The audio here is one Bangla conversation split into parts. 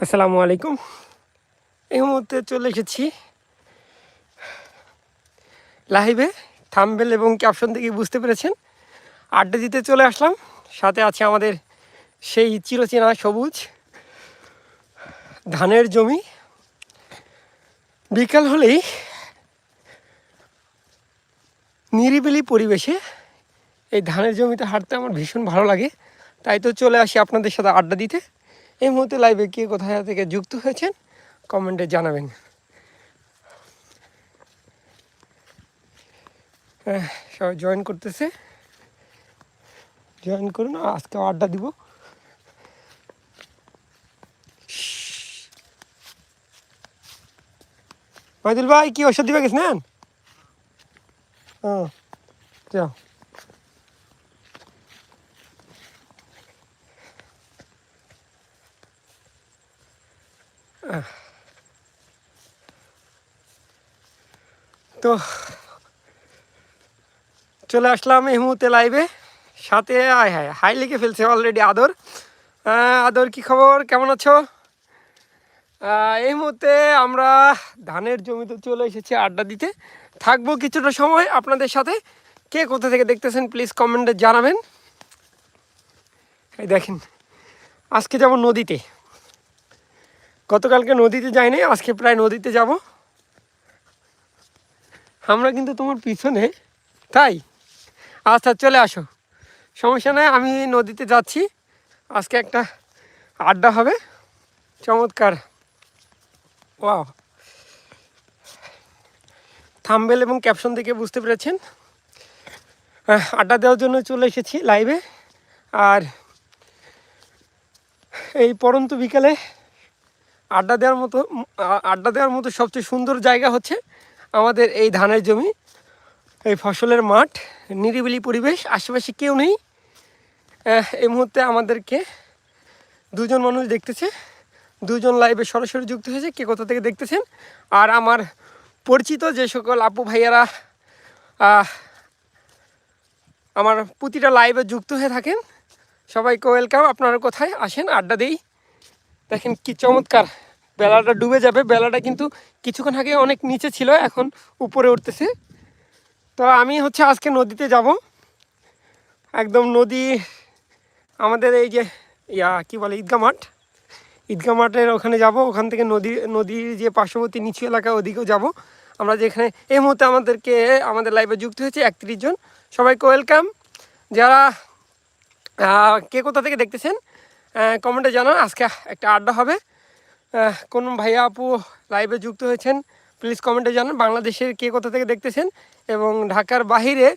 আসসালামু আলাইকুম। এই মুহূর্তে চলে এসেছি লাইভে থাম্বেল এবং ক্যাপশন থেকে বুঝতে পেরেছেন। আড্ডা দিতে চলে আসলাম, সাথে আছে আমাদের সেই চিরচেনা সবুজ ধানের জমি। বিকাল হলেই নিরিবিলি পরিবেশে এই ধানের জমিতে হাঁটতে আমার ভীষণ ভালো লাগে। তাই তো চলে আসি আপনাদের সাথে আড্ডা দিতে। এই মুহূর্তে লাইভে কে কোথায় থেকে যুক্ত হয়েছেন কমেন্টে জানাবেন। সবাই জয়েন করতেছে। জয়েন করুন, আজকে আড্ডা দিব। মাইদুল ভাই, কি ওষুধ দিবে গেছেন? হ্যাঁ যাও। তো চলে আসলাম এই মুহূর্তে লাইভে সাথে, আয় হায়, হাই লিখে ফেলছে অলরেডি আদর। আদর, কি খবর? কেমন আছো? এই মুহূর্তে আমরা ধানের জমিতে চলে এসেছি আড্ডা দিতে। থাকব কিছুটা সময় আপনাদের সাথে। কে কোথা থেকে দেখতেছেন প্লিজ কমেন্টে জানাবেন। এই দেখেন, আজকে যাব নদীতে। গতকালকে নদীতে যাইনি, আজকে প্রায় নদীতে যাব। আমরা কিন্তু তোমার পিছনে। তাই? আচ্ছা চলে আসো। সমস্যা নাই, আমি নদীতে যাচ্ছি। আজকে একটা আড্ডা হবে। চমৎকার। ওয়াও। থাম্বেল এবং ক্যাপশন থেকে বুঝতে পেরেছেন। আড্ডা দেওয়ার জন্য চলে এসেছি লাইভে। আর এই পরন্ত বিকালে আড্ডা দেওয়ার মতো আড্ডা দেওয়ার মতো সবচেয়ে সুন্দর জায়গা হচ্ছে আমাদের এই ধানের জমি, এই ফসলের মাঠ, নিরিবিলি পরিবেশ, আশেপাশে কেউ নেই। এই মুহূর্তে আমাদেরকে দুজন মানুষ দেখতেছে। দুজন লাইভে সরাসরি যুক্ত হয়েছে, কে কোথা থেকে দেখতেছেন? আর আমার পরিচিত যে সকল আপু ভাইয়ারা আমার প্রতিটা লাইভে যুক্ত হয়ে থাকেন, সবাইকে ওয়েলকাম আপনারা কোথায় আসেন? আড্ডা দেই। দেখেন কি চমৎকার। বেলাটা ডুবে যাবে। বেলাটা কিন্তু কিছুক্ষণ আগে অনেক নিচে ছিল, এখন উপরে উঠতেছে। তো আমি হচ্ছে আজকে নদীতে যাব। একদম নদী, আমাদের এই যে, ইয়া, কি বলে ঈদগা মাঠ। ঈদগা মাঠের ওখানে যাব, ওখান থেকে নদী, নদীর যে পার্শ্ববর্তী নিচু এলাকা, ওদিকেও যাব। আমরা যেখানে, এই মুহূর্তে আমাদেরকে, আমাদের লাইভে যুক্ত হয়েছে একত্রিশ জন। সবাইকে ওয়েলকাম যারা কে কোথা থেকে দেখতেছেন কমেন্টে জানান। আজকে একটা আড্ডা হবে। কোন ভাইয়া আপু লাইভে যুক্ত হয়েছেন প্লিজ কমেন্টে জানান বাংলাদেশের কে কোথা থেকে দেখতেছেন এবং ঢাকার বাহিরে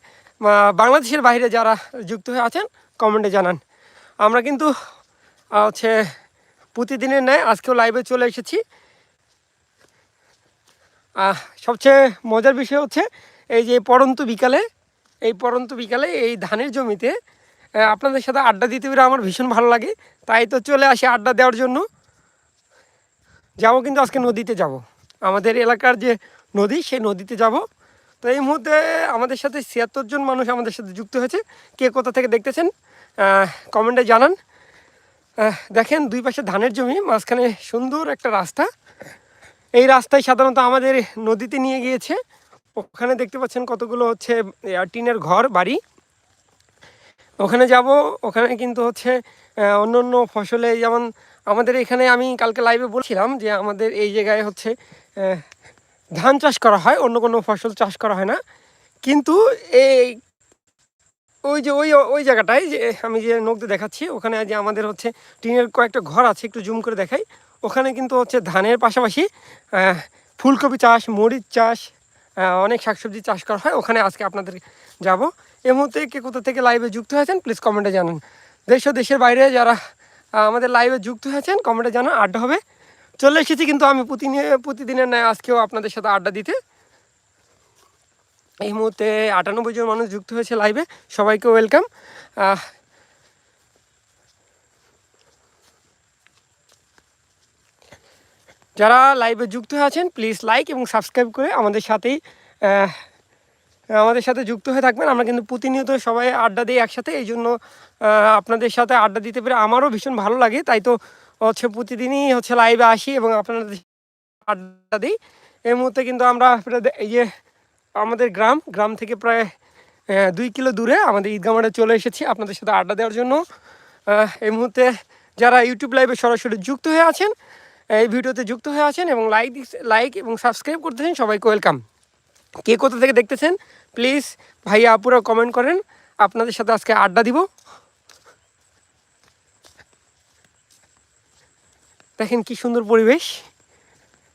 বাংলাদেশের বাইরে যারা যুক্ত হয়ে আছেন কমেন্টে জানান। আমরা কিন্তু হচ্ছে প্রতিদিনের ন্যায় আজকেও লাইভে চলে এসেছি। সবচেয়ে মজার বিষয় হচ্ছে এই যে পরন্তু বিকালে, এই পরন্তু বিকালে এই ধানের জমিতে আপনাদের সাথে আড্ডা দিতে পেরে আমার ভীষণ ভালো লাগে। তাই তো চলে আসি আড্ডা দেওয়ার জন্য। যাব কিন্তু আজকে নদীতে যাব। আমাদের এলাকার যে নদী, সেই নদীতে যাব। তো এই মুহূর্তে আমাদের সাথে ছিয়াত্তর জন মানুষ আমাদের সাথে যুক্ত হয়েছে। কে কোথা থেকে দেখতেছেন কমেন্টে জানান। দেখেন, দুই পাশে ধানের জমি, মাঝখানে সুন্দর একটা রাস্তা। এই রাস্তায় সাধারণত আমাদের নদীতে নিয়ে গিয়েছে। ওখানে দেখতে পাচ্ছেন কতগুলো হচ্ছে টিনের ঘর, বাড়ি। ওখানে যাব, ওখানে কিন্তু হচ্ছে অন্য অন্য ফসলে যেমন আমাদের এখানে আমি কালকে লাইভে বলছিলাম যে আমাদের এই জায়গায় হচ্ছে ধান চাষ করা হয়, অন্য কোনো ফসল চাষ করা হয় না। কিন্তু এই, ওই যে, ওই ওই জায়গাটায় যে, আমি যে নখতে দেখাচ্ছি, ওখানে যে আমাদের হচ্ছে টিনের কয়েকটা ঘর আছে, একটু জুম করে দেখাই। ওখানে কিন্তু হচ্ছে ধানের পাশাপাশি ফুলকপি চাষ, মরিচ চাষ অনেক শাকসবজি চাষ করা হয়। ওখানে আজকে আপনাদের যাব। এই মুহূর্তে কে কোথা থেকে লাইভে যুক্ত হয়েছেন প্লিজ কমেন্টে জানান। দেশ ও দেশের বাইরে যারা আমাদের লাইভে যুক্ত হয়েছেন কমেন্টে জানান, আড্ডা হবে। চলে এসেছি কিন্তু আমি প্রতিদিনে প্রতিদিনের ন্যায় আজকেও আপনাদের সাথে আড্ডা দিতে। এই মুহূর্তে আটানব্বই জন মানুষ যুক্ত হয়েছে লাইভে সবাইকে ওয়েলকাম যারা লাইভে যুক্ত আছেন প্লিজ লাইক এবং সাবস্ক্রাইব করে আমাদের সাথেই আমাদের সাথে যুক্ত হয়ে থাকবেন। আমরা কিন্তু প্রতিনিয়ত সবাই আড্ডা দিই একসাথে। এই জন্য আপনাদের সাথে আড্ডা দিতে পেরে আমারও ভীষণ ভালো লাগে। তাই তো হচ্ছে প্রতিদিনই হচ্ছে লাইভে আসি এবং আপনাদের আড্ডা দিই। এই মুহূর্তে কিন্তু আমরা এই যে আমাদের গ্রাম গ্রাম থেকে প্রায় দুই কিলো দূরে আমাদের ঈদগাহ মাঠে চলে এসেছি আপনাদের সাথে আড্ডা দেওয়ার জন্য। এই মুহূর্তে যারা ইউটিউব লাইভে সরাসরি যুক্ত হয়ে আছেন, এই ভিডিওতে যুক্ত হয়ে আছেন এবং লাইক লাইক এবং সাবস্ক্রাইব করতেছেন, সবাইকে ওয়েলকাম কে কোথা থেকে দেখতেছেন? প্লিজ ভাইয়া আপুরা কমেন্ট করেন। আপনাদের সাথে আজকে আড্ডা দিব। দেখেন কি সুন্দর পরিবেশ।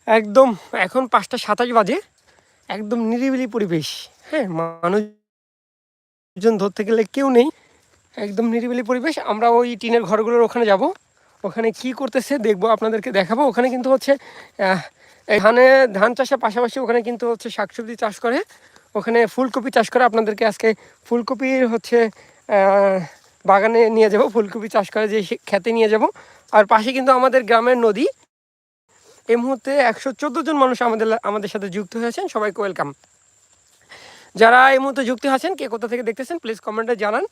একদম এখন পাঁচটা সাতাশ বাজে। একদম নিরিবিলি পরিবেশ। হ্যাঁ মানুষজন ধরতে গেলে কেউ নেই। একদম নিরিবিলি পরিবেশ। আমরা ওই টিনের ঘরগুলোর ওখানে যাব। ওখানে কি করতেছে দেখব, আপনাদেরকে দেখাবো। ওখানে কিন্তু হচ্ছে এই ধানে চাষের পাশাপাশি ওখানে কিন্তু হচ্ছে শাকসবজি চাষ করে। ওখানে ফুলকপি চাষ করে। আপনাদেরকে আজকে ফুলকপির হচ্ছে বাগানে নিয়ে যাব। ফুলকপি চাষ করে, যে খেতে নিয়ে যাব। আর পাশে কিন্তু আমাদের গ্রামের নদী। এই মুহূর্তে একশো চোদ্দ জন মানুষ আমাদের আমাদের সাথে যুক্ত হয়েছেন সবাইকে ওয়েলকাম। যারা এই মুহূর্তে যুক্ত আছেন, কে কোথা থেকে দেখতেছেন, প্লিজ কমেন্টে জানান।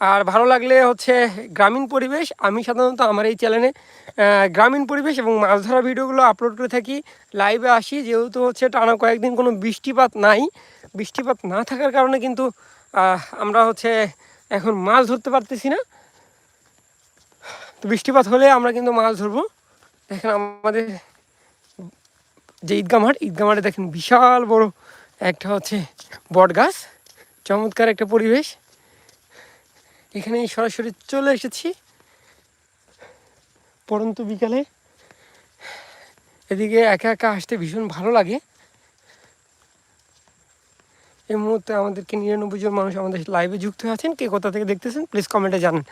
আর ভালো লাগলে হচ্ছে গ্রামীণ পরিবেশ। আমি সাধারণত আমার এই চ্যানেলে গ্রামীণ পরিবেশ এবং মাছ ধরা ভিডিওগুলো আপলোড করে থাকি। লাইভে আসি, যেহেতু হচ্ছে টানা কয়েকদিন কোনো বৃষ্টিপাত নাই। বৃষ্টিপাত না থাকার কারণে কিন্তু আমরা হচ্ছে এখন মাছ ধরতে পারতেছি না। তো বৃষ্টিপাত হলে আমরা কিন্তু মাছ ধরবো। দেখেন আমাদের যে ঈদগাহ মাঠ দেখেন বিশাল বড় একটা হচ্ছে বট গাছ চমৎকার একটা পরিবেশ। এখানে সরাসরি চলে এসেছি। পরন্ত বিকালে এদিকে একা একা আসতে ভীষণ ভালো লাগে। এই মুহূর্তে আমাদেরকে নিরানব্বই জন মানুষ আমাদের লাইভে যুক্ত হয়ে আছেন। কে কোথা থেকে দেখতেছেন প্লিজ কমেন্টে জানান।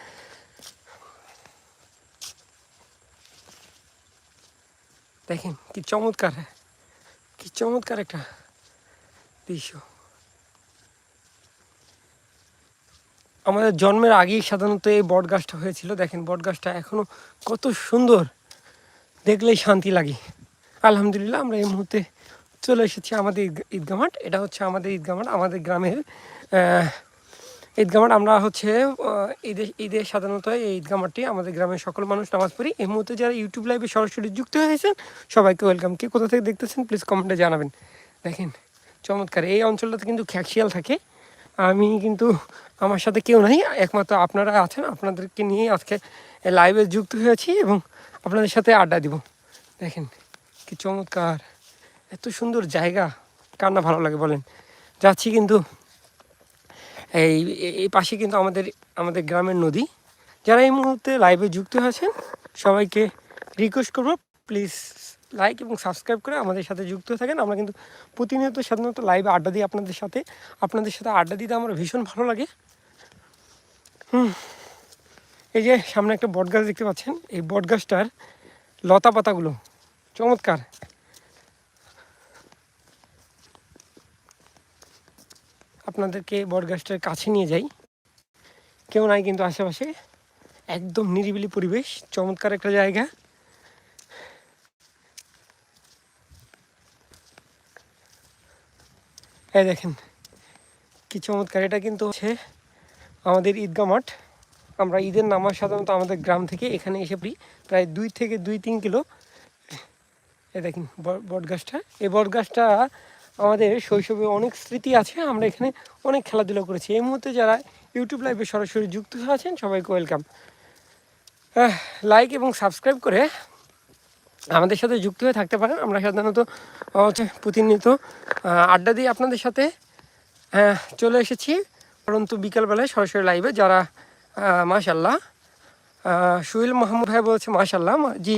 দেখেন কি চমৎকার কি চমৎকার একটা দৃশ্য। আমাদের জন্মের আগেই সাধারণত এই বট গাছটা হয়েছিল। দেখেন বট গাছটা এখনও কত সুন্দর। দেখলেই শান্তি লাগে। আলহামদুলিল্লাহ আমরা এই মুহূর্তে চলে এসেছি আমাদের ঈদ- ঈদগাহ মাঠ। এটা হচ্ছে আমাদের ঈদগাহ মাঠ আমাদের গ্রামের আহ, ঈদগাহ মাঠ। আমরা হচ্ছে ঈদে ঈদে সাধারণত এই ঈদগাহ মাঠটি আমাদের গ্রামের সকল মানুষ নামাজ পড়ি। এই মুহূর্তে যারা ইউটিউব লাইভে সরাসরি যুক্ত হয়েছেন সবাইকে ওয়েলকাম কে কোথা থেকে দেখতেছেন প্লিজ কমেন্টে জানাবেন। দেখেন চমৎকার। এই অঞ্চলটাতে কিন্তু খ্যাকশিয়াল থাকে। আমি কিন্তু আমার সাথে কেউ নাই, একমাত্র আপনারা আছেন, আপনাদেরকে নিয়ে আজকে লাইভে যুক্ত হয়েছি এবং আপনাদের সাথে আড্ডা দিব। দেখেন, কি চমৎকার, এত সুন্দর জায়গা, কার না ভালো লাগে বলেন? যাচ্ছি কিন্তু এই, এই- পাশে কিন্তু আমাদের আমাদের গ্রামের নদী। যারা এই মুহূর্তে লাইভে যুক্ত আছেন সবাইকে রিকোয়েস্ট করব প্লিজ লাইক এবং সাবস্ক্রাইব করে আমাদের সাথে যুক্ত থাকেন। আমরা কিন্তু প্রতিনিয়ত সাধারণত লাইভে আড্ডা দিই আপনাদের সাথে। আপনাদের সাথে আড্ডা দিতে আমার ভীষণ ভালো লাগে। হুম। এই যে সামনে একটা বট গাছ দেখতে পাচ্ছেন। এই বট গাছটার লতা পাতাগুলো চমৎকার। আপনাদেরকে বট গাছটার কাছে নিয়ে যাই। কেউ নাই কিন্তু আশেপাশে। একদম নিরিবিলি পরিবেশ, চমৎকার একটা জায়গা। এই দেখেন, কি চমৎকার। এটা কিন্তু হচ্ছে আমাদের ঈদগাহ মাঠ। আমরা ঈদের নামাজ সাধারণত আমাদের গ্রাম থেকে এখানে এসে পড়ি। প্রায় দুই থেকে দুই তিন কিলো। এই দেখেন বট গাছটা এই বট গাছটা আমাদের শৈশবে অনেক স্মৃতি আছে। আমরা এখানে অনেক খেলাধুলা করেছি। এই মুহূর্তে যারা ইউটিউব লাইভে সরাসরি যুক্ত আছেন, সবাইকে ওয়েলকাম। লাইক এবং সাবস্ক্রাইব করে আমাদের সাথে যুক্ত হয়ে থাকতে পারেন। আমরা সাধারণত হচ্ছে প্রতিনিয়ত আড্ডা দিয়ে আপনাদের সাথে চলে এসেছি। পরন্তু বিকালবেলায় সরাসরি লাইভে যারা মাশাল্লাহ সুহিল মোহাম্মদ ভাই বলছে মাশাল্লাহ জি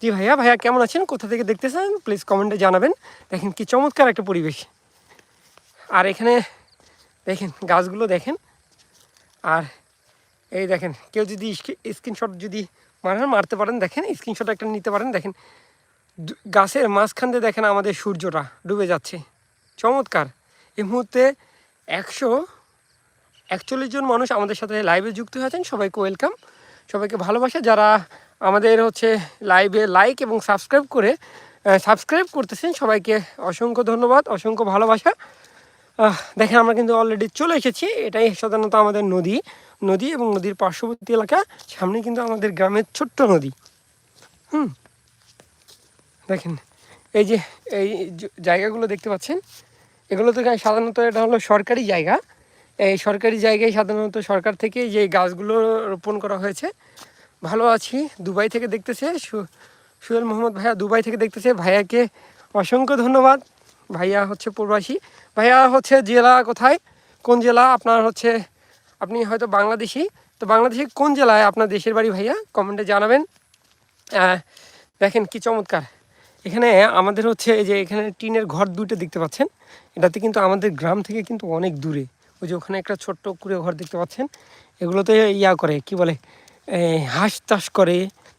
জি ভাইয়া ভাইয়া কেমন আছেন? কোথা থেকে দেখতেছেন? প্লিজ কমেন্টে জানাবেন। দেখেন কি চমৎকার একটা পরিবেশ। আর এখানে দেখেন, গাছগুলো দেখেন। আর এই দেখেন, কেউ যদি স্ক্রিনশট যদি মারেন, মারতে পারেন, দেখেন স্ক্রিনশট একটা নিতে পারেন, দেখেন। গাছের মাঝখান দিয়ে দেখেন আমাদের সূর্যটা ডুবে যাচ্ছে। চমৎকার। এই মুহূর্তে একশো একচল্লিশ জন মানুষ আমাদের সাথে লাইভে যুক্ত হয়েছেন সবাইকে ওয়েলকাম সবাইকে ভালোবাসা। যারা আমাদের হচ্ছে লাইভে লাইক এবং সাবস্ক্রাইব করে সাবস্ক্রাইব করতেছেন, সবাইকে অসংখ্য ধন্যবাদ, অসংখ্য ভালোবাসা। দেখেন আমরা কিন্তু অলরেডি চলে এসেছি। এটাই সাধারণত আমাদের নদী। নদী এবং নদীর পার্শ্ববর্তী এলাকা, সামনে কিন্তু আমাদের গ্রামের ছোট্ট নদী। হুম। দেখেন, এই যে, এই জায়গাগুলো দেখতে পাচ্ছেন, এগুলো তো সাধারণত এটা হলো সরকারি জায়গা। এই সরকারি জায়গায় সাধারণত সরকার থেকে যে গাছগুলো রোপণ করা হয়েছে, ভালো আছি, দুবাই থেকে দেখতেছে, সু- সুহেল মোহাম্মদ ভাইয়া দুবাই থেকে দেখতেছে, ভাইয়াকে অসংখ্য ধন্যবাদ। ভাইয়া হচ্ছে প্রবাসী। ভাইয়া হচ্ছে জেলা কোথায়? কোন জেলা? আপনার হচ্ছে আপনি হয়তো বাংলাদেশি, তো বাংলাদেশে কোন জেলায় আপনার দেশের বাড়ি ভাইয়া? কমেন্টে জানাবেন। দেখেন কি চমৎকার। এখানে আমাদের হচ্ছে যে এখানে টিনের ঘর দুটো দেখতে পাচ্ছেন। এটাতে কিন্তু আমাদের গ্রাম থেকে কিন্তু অনেক দূরে। ওই যে ওখানে একটা ছোট্ট কুড়ে ঘর দেখতে পাচ্ছেন। এগুলোতে ইয়া করে, কি বলে হাঁস চাষ করে।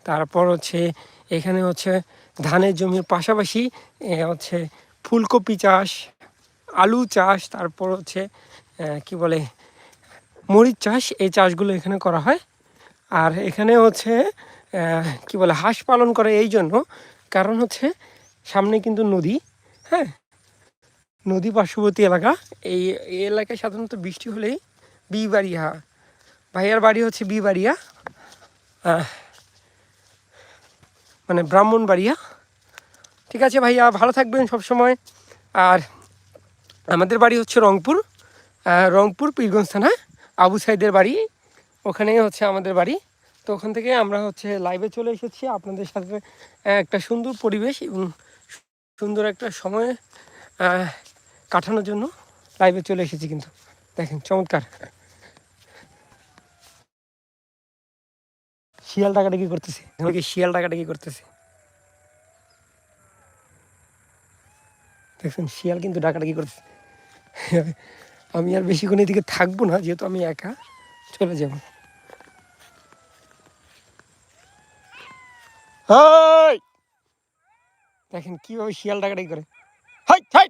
তারপর হচ্ছে এখানে হচ্ছে ধানের জমির পাশাপাশি হচ্ছে ফুলকপি চাষ, আলু চাষ। তারপর হচ্ছে কি বলে মরিচ চাষ, এই চাষগুলো এখানে করা হয়। আর এখানে হচ্ছে কি বলে, হাঁস পালন করে এই জন্য। কারণ হচ্ছে, সামনে কিন্তু নদী হ্যাঁ? নদী পার্শ্ববর্তী এলাকা। এই এলাকায় সাধারণত বৃষ্টি হলেই বি বিবাড়িয়া, ভাইয়ার বাড়ি হচ্ছে বিবাড়িয়া মানে ব্রাহ্মণ ব্রাহ্মণবাড়িয়া। ঠিক আছে ভাইয়া, ভালো থাকবেন সব সময় আর আমাদের বাড়ি হচ্ছে রংপুর রংপুর পীরগঞ্জ থানা। আবু সাইদের বাড়ি, ওখানেই হচ্ছে আমাদের বাড়ি। তো ওখান থেকে আমরা হচ্ছে লাইভে চলে এসেছি আপনাদের সাথে একটা সুন্দর পরিবেশ এবং সুন্দর একটা সময় কাটানোর জন্য লাইভে চলে এসেছি কিন্তু। দেখেন, চমৎকার। শিয়াল ডাকাডাকি করতেছে। আমাকে শিয়াল ডাকাডাকি করতেছে। দেখছেন শিয়াল কিন্তু ডাকাটা ডাকাডাকি করতেছে। আমি আর বেশিক্ষণ এদিকে থাকব না যেহেতু আমি একা চলে যাব! দেখেন কীভাবে শিয়াল ডাকাডাকি করে। High high!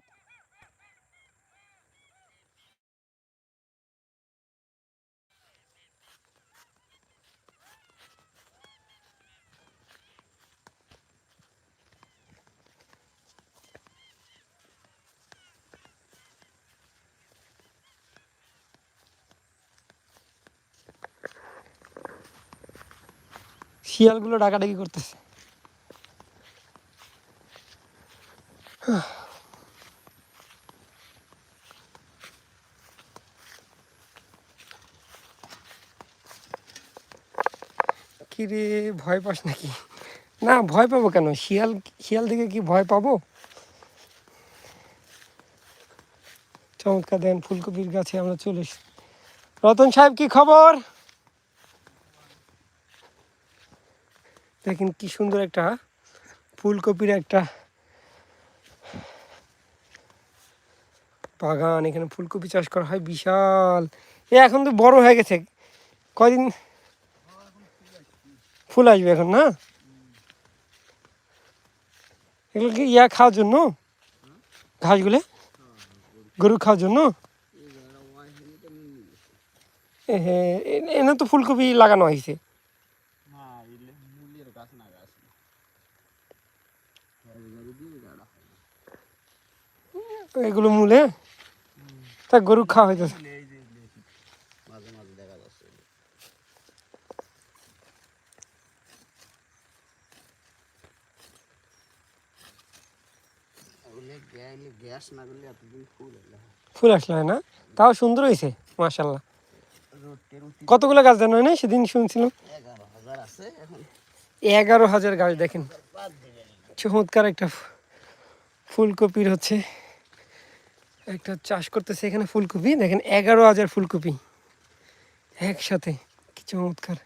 শিয়ালগুলো ডাকাডাকি করতেছে। কি রে ভয় পাস নাকি? না, ভয় পাবো কেন? শিয়াল শিয়াল থেকে কি ভয় পাবো? চমৎকার দেন ফুলকপির গাছে আমরা চলে রতন সাহেব, কি খবর? দেখেন কি সুন্দর একটা ফুলকপির একটা বাগান এখানে ফুলকপি চাষ করা হয় বিশাল এ এখন তো বড় হয়ে গেছে কয়দিন ফুল আসবে এখন না এগুলো কি ইয়া খাওয়ার জন্য ঘাসগুলো গরু খাওয়ার জন্য এ হে, এ- এনে তো ফুলকপি লাগানো হয়েছে না এলে মূলের গাছ না গাছ এগুলো মূলে তা গরু খাওয়া হইতেছে। এই যে মাঝে মাঝে দেখা যাচ্ছে। ওগুলো গ্যালে গ্যাস না করলে এতদিন ফুল আসলে হয় না তাও সুন্দর হয়েছে রুটি। কতগুলো গাছ দেন না সেদিন শুনছিলাম। এগারো হাজার গাছ দেখেন। চমৎকার একটা ফুলকপির হচ্ছে। একটা চাষ করতেছে এখানে ফুলকপি, দেখেন এগারো হাজার ফুলকপি একসাথে, কি চমৎকার।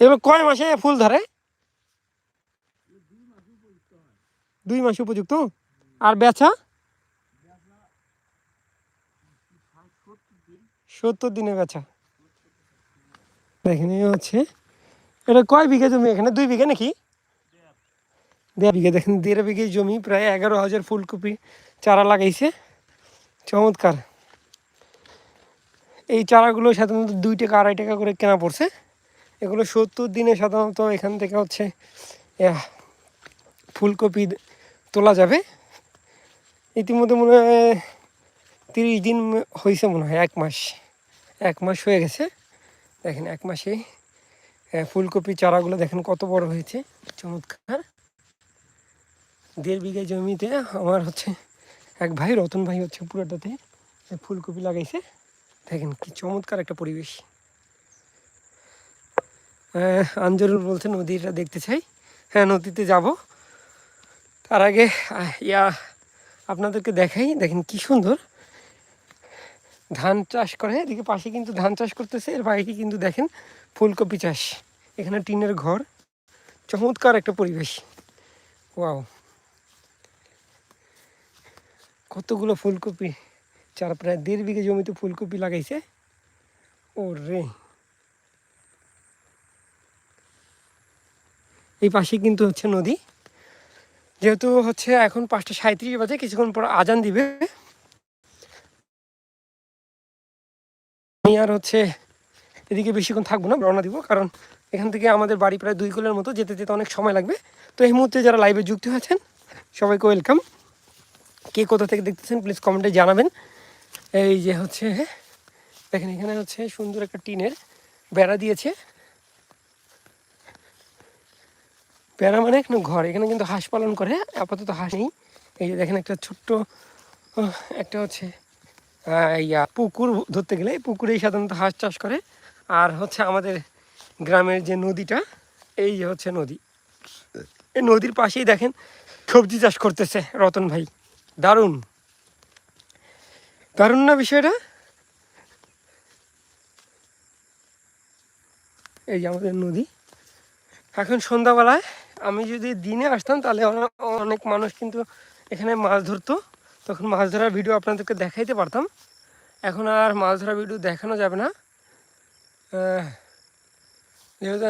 এগুলো কয় মাসে ফুল ধরে? দুই মাস উপযুক্ত? আর বেচা? সত্তর দিনে বেচা। দেখেন এই হচ্ছে, এটা কয় বিঘা জমি? এখানে দুই বিঘা নাকি? দেড় বিঘা। দেখেন, দেড় বিঘে জমি, প্রায় এগারো হাজার ফুলকপি চারা লাগাইছে। চমৎকার। এই চারাগুলো সাধারণত দুই টাকা, আড়াই টাকা করে কেনা পড়ছে। এগুলো সত্তর দিনে সাধারণত এখান থেকে হচ্ছে ফুলকপি তোলা যাবে। ইতিমধ্যে মনে হয়, তিরিশ দিন হয়েছে মনে হয়, এক মাস। এক মাস হয়ে গেছে। দেখেন, এক মাসে ফুলকপি চারাগুলো দেখেন কত বড় হয়েছে, চমৎকার। দেড় বিঘা জমিতে আমার হচ্ছে এক ভাই, রতন ভাই হচ্ছে পুরোটাতে ফুলকপি লাগাইছে। দেখেন কি চমৎকার একটা পরিবেশ। আঞ্জরুল বলছে, নদীটা দেখতে চাই। হ্যাঁ নদীতে যাব। তার আগে ইয়া, আপনাদেরকে দেখাই। দেখেন কি সুন্দর। ধান চাষ করে এদিকে পাশে কিন্তু ধান চাষ করতেছে, এর বাইরে কিন্তু দেখেন ফুলকপি চাষ, এখানে টিনের ঘর, চমৎকার একটা পরিবেশ, ওয়াও। কতগুলো ফুলকপি, চার প্রায় দেড় বিঘে জমিতে ফুলকপি লাগাইছে ও রে এই পাশে কিন্তু হচ্ছে নদী, যেহেতু হচ্ছে এখন পাঁচটা সাঁত্রিশ বাজে, কিছুক্ষণ পর আজান দিবে। আমি আর হচ্ছে এদিকে বেশিক্ষণ থাকব না, রওনা দিব, কারণ এখান থেকে আমাদের বাড়ি প্রায় দুই কিলোর মতো, যেতে যেতে অনেক সময় লাগবে। তো এই মুহূর্তে যারা লাইভে যুক্ত হয়েছেন সবাইকে ওয়েলকাম কে কোথা থেকে দেখতেছেন প্লিজ কমেন্টে জানাবেন। এই যে হচ্ছে, দেখেন এখানে হচ্ছে সুন্দর একটা টিনের বেড়া দিয়েছে। বেড়া মানে এখানে ঘর, এখানে কিন্তু হাঁস পালন করে, আপাতত হাঁস নেই। এই যে দেখেন একটা ছোট্ট একটা হচ্ছে ইয়া, পুকুর ধরতে গেলে পুকুরেই সাধারণত হাঁস চাষ করে। আর হচ্ছে আমাদের গ্রামের যে নদীটা, এই যে হচ্ছে নদী। এই নদীর পাশেই দেখেন সবজি চাষ করতেছে রতন ভাই। দারুণ। দারুণ না বিষয়টা? এই যে আমাদের নদী। এখন সন্ধ্যাবেলায় আমি যদি দিনে আসতাম তাহলে অনে- অনেক মানুষ কিন্তু এখানে মাছ ধরতো। তখন মাছ ধরার ভিডিও আপনাদেরকে দেখাইতে পারতাম। এখন আর মাছ ধরার ভিডিও দেখানো যাবে না। যেহেতু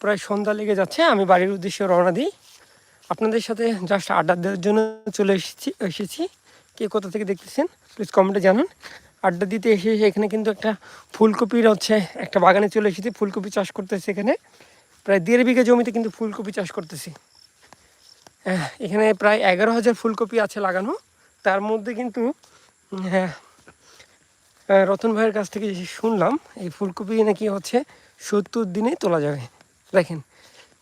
প্রায় সন্ধ্যা লেগে যাচ্ছে, আমি বাড়ির উদ্দেশ্যে রওনা দিই। আপনাদের সাথে জাস্ট আড্ডা দেওয়ার জন্য চলে এসেছি এসেছি। কে কোথা থেকে দেখতেছেন প্লিজ কমেন্টে জানান। আড্ডা দিতে এসে এখানে কিন্তু একটা ফুলকপির হচ্ছে একটা বাগানে চলে এসেছি, ফুলকপি চাষ করতেছি এখানে। প্রায় দেড় বিঘা জমিতে কিন্তু ফুলকপি চাষ করতেছি। এখানে প্রায় এগারো হাজার ফুলকপি আছে লাগানো। তার মধ্যে কিন্তু হ্যাঁ রতন ভাইয়ের কাছ থেকে শুনলাম, এই ফুলকপি নাকি হচ্ছে সত্তর দিনে তোলা যাবে। দেখেন,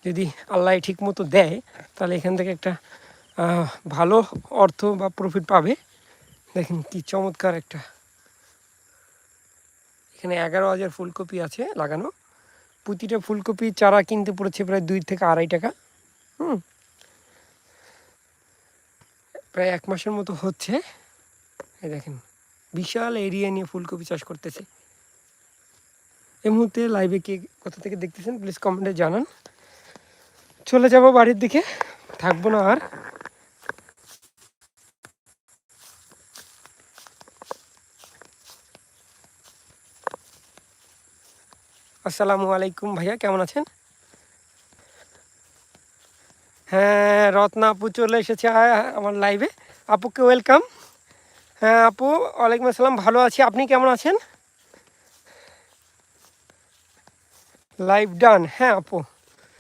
যদি আল্লাহ ঠিক মতো দেয়, তাহলে এখান থেকে একটা ভালো অর্থ বা প্রফিট পাবে। দেখেন কি চমৎকার একটা। এখানে এগারো হাজার ফুলকপি আছে লাগানো। প্রতিটা ফুলকপি চারা কিনতে পড়েছে প্রায় দুই থেকে আড়াই টাকা। হুম প্রায় এক মাসের মতো হচ্ছে। এই দেখেন, বিশাল এরিয়া নিয়ে ফুলকপি চাষ করতেছে। এই মুহূর্তে লাইভে কে কোথা থেকে দেখতেছেন প্লিজ কমেন্টে জানান। চলে যাব বাড়ির দিকে, থাকব না আর। আসসালামু আলাইকুম ভাইয়া, কেমন আছেন? হ্যাঁ রত্না আপু চলে এসেছে আমার লাইভে আপুকে ওয়েলকাম হ্যাঁ আপু, ওয়ালাইকুম আসসালাম, ভালো আছি। আপনি কেমন আছেন? লাইভ ডান হ্যাঁ আপু।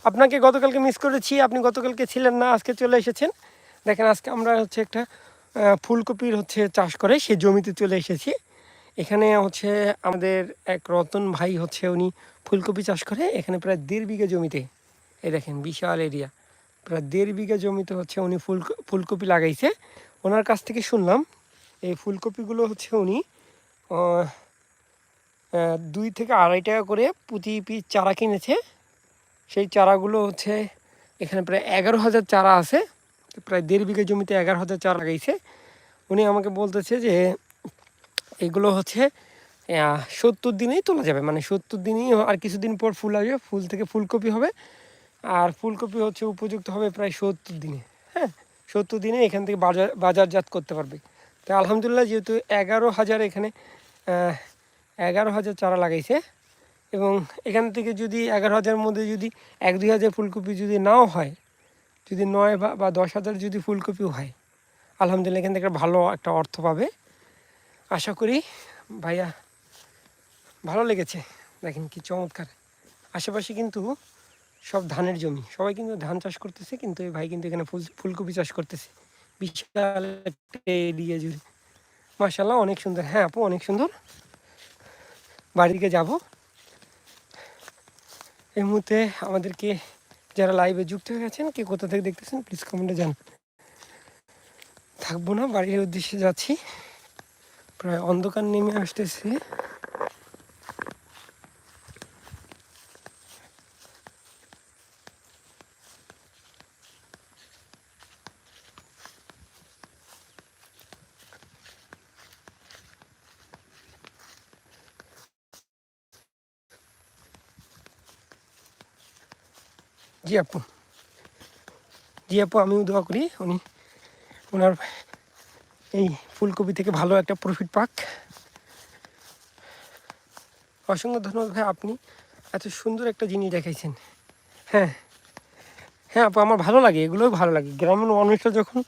আপনাকে গতকালকে মিস করেছি, আপনি গতকালকে ছিলেন না, আজকে চলে এসেছেন। দেখেন, আজকে আমরা হচ্ছে একটা ফুলকপির হচ্ছে চাষ করে, সেই জমিতে চলে এসেছি। এখানে হচ্ছে আমাদের এক রতন ভাই হচ্ছে উনি ফুলকপি চাষ করে, এখানে প্রায় দেড় বিঘা জমিতে। এই দেখেন, বিশাল এরিয়া প্রায় দেড় বিঘা জমিতে হচ্ছে উনি ফুল ফুলকপি লাগাইছে। ওনার কাছ থেকে শুনলাম, এই ফুলকপিগুলো হচ্ছে উনি দুই থেকে আড়াই টাকা করে প্রতি পিস চারা কিনেছে। সেই চারাগুলো হচ্ছে এখানে প্রায় এগারো হাজার চারা আছে, প্রায় দেড় বিঘা জমিতে এগারো হাজার চারা লাগাইছে। উনি আমাকে বলতেছে যে, এগুলো হচ্ছে সত্তর দিনেই তোলা যাবে। মানে সত্তর দিনই আর কিছুদিন পর ফুল আসবে, ফুল থেকে ফুলকপি হবে। আর ফুলকপি হচ্ছে উপযুক্ত হবে প্রায় সত্তর দিনে হ্যাঁ? সত্তর দিনে এখান থেকে বাজার, বাজারজাত করতে পারবে। তো আলহামদুলিল্লাহ যেহেতু এগারো হাজার এখানে এগারো হাজার চারা লাগাইছে, এবং এখান থেকে যদি এগারো হাজারের মধ্যে যদি এক দুই হাজার ফুলকপি যদি নাও হয়, যদি নয় বা বা দশ হাজার যদি ফুলকপিও হয়, আলহামদুলিল্লাহ এখান থেকে ভালো একটা অর্থ পাবে। আশা করি ভাইয়া ভালো লেগেছে। দেখেন কি চমৎকার। আশেপাশে কিন্তু সব ধানের জমি। সবাই কিন্তু ধান চাষ করতেছে, কিন্তু ভাই কিন্তু এখানে ফুল, ফুলকপি চাষ করতেছে। বিশাল এরিয়া জুড়ে। মার্শাল্লাহ অনেক সুন্দর। হ্যাঁ আপু, অনেক সুন্দর। বাড়িকে যাব। এই মুহূর্তে আমাদেরকে যারা লাইভে যুক্ত হয়ে গেছেন কে কোথা থেকে দেখতেছেন প্লিজ কমেন্টে জান থাকব না, বাড়ির উদ্দেশ্যে যাচ্ছি। প্রায় অন্ধকার নেমে আসতেছে। জি আপু জি আপু আমিও দোয়া করি উনি ওনার এই ফুলকপি থেকে ভালো একটা প্রফিট পাক। অসংখ্য ধন্যবাদ ভাই, আপনি এত সুন্দর একটা জিনিস দেখাইছেন। হ্যাঁ হ্যাঁ আপু, আমার ভালো লাগে এগুলোও ভালো লাগে। গ্রামীণ মানুষরা যখন